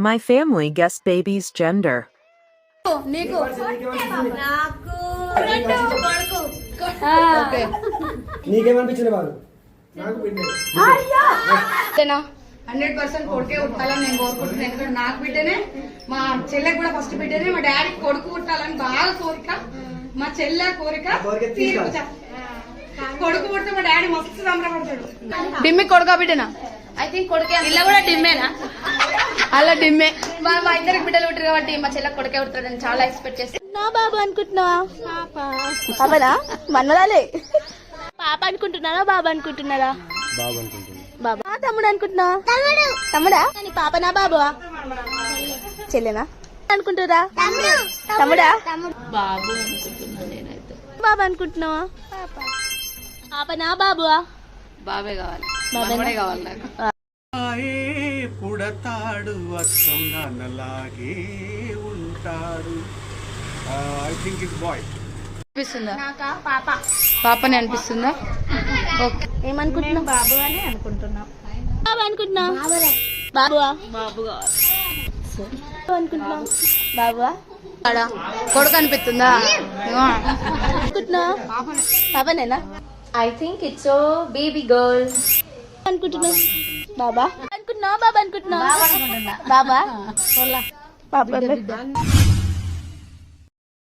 My family guessed baby's gender. నీకు. నాకు. రెండు. కొడుకు ఓకే. నీకేమనిపించింది వాళ్ళు నాకు హండ్రెడ్ పర్సెంట్ కొడుకే పుట్టాలని నేను కోరుకుంటున్నాను ఎందుకంటే నాకు బిడ్డనే మా చెల్లెకి కూడా ఫస్ట్ బిడ్డనే మా డాడీకి కొడుకు పుట్టాలని బాగా కోరిక. మా చెల్లె కోరిక. కొడుకు పుడితే మా డాడీ మస్తు సంబరపడతాడు. డిమ్మి కొడుకా బిడ్డనా? ఐ థింక్ కొడుకే ఇలా కూడా డిమ్మేనా అలా డిమ్మే. మా మా ఇద్దరికి బిడ్డలు ఉంటారు కాబట్టి మా చెల్లె కొడుకే ఉంటాడని చాలా ఎక్స్పెక్ట్ చేస్తాను నా బాబు అనుకుంటున్నావా? పాపనా? మన్మరాలే. పాప అనుకుంటున్నారా? బాబు అనుకుంటున్నారా? బాబు అనుకుంటున్నాను బాబా. తమ్ముడు అనుకుంటున్నావా? తమ్ముడు. తమ్ముడా? నీ పాపనా బాబువా? చెల్లెనా? అనుకుంటురా తమ్ముడా. బాబు అనుకుంటున్నా బాబు అనుకుంటున్నావా? పాపనా బాబువా? బాబే కావాలి. బాబేనా? కావాలి నాకు. పుడతాడు అచ్చం నాన్నలాగే ఉంటాడు. ఐ థింక్ ఇస్ బాయ్ అనిపిస్తుందా? నాకా? పాప. పాపని అనిపిస్తుందా? ఓకే. ఏమనుకుంటున్నావు? బాబు అని అనుకుంటున్నా బాబు అనుకుంటున్నా బాబువా? బాబు కావాలి బాబు అనుకుంటున్నావు? బాబువా? ఆడా? కొడుకు అనిపిస్తుందా? ఏమో. అనుకుంటున్నావా? పాపనేనా? I think it's a baby girl అనుకుంటున్నావు బాబా? అనుకుంటున్నావా? బాబా అనుకుంటున్నావా? బాబా బాబా?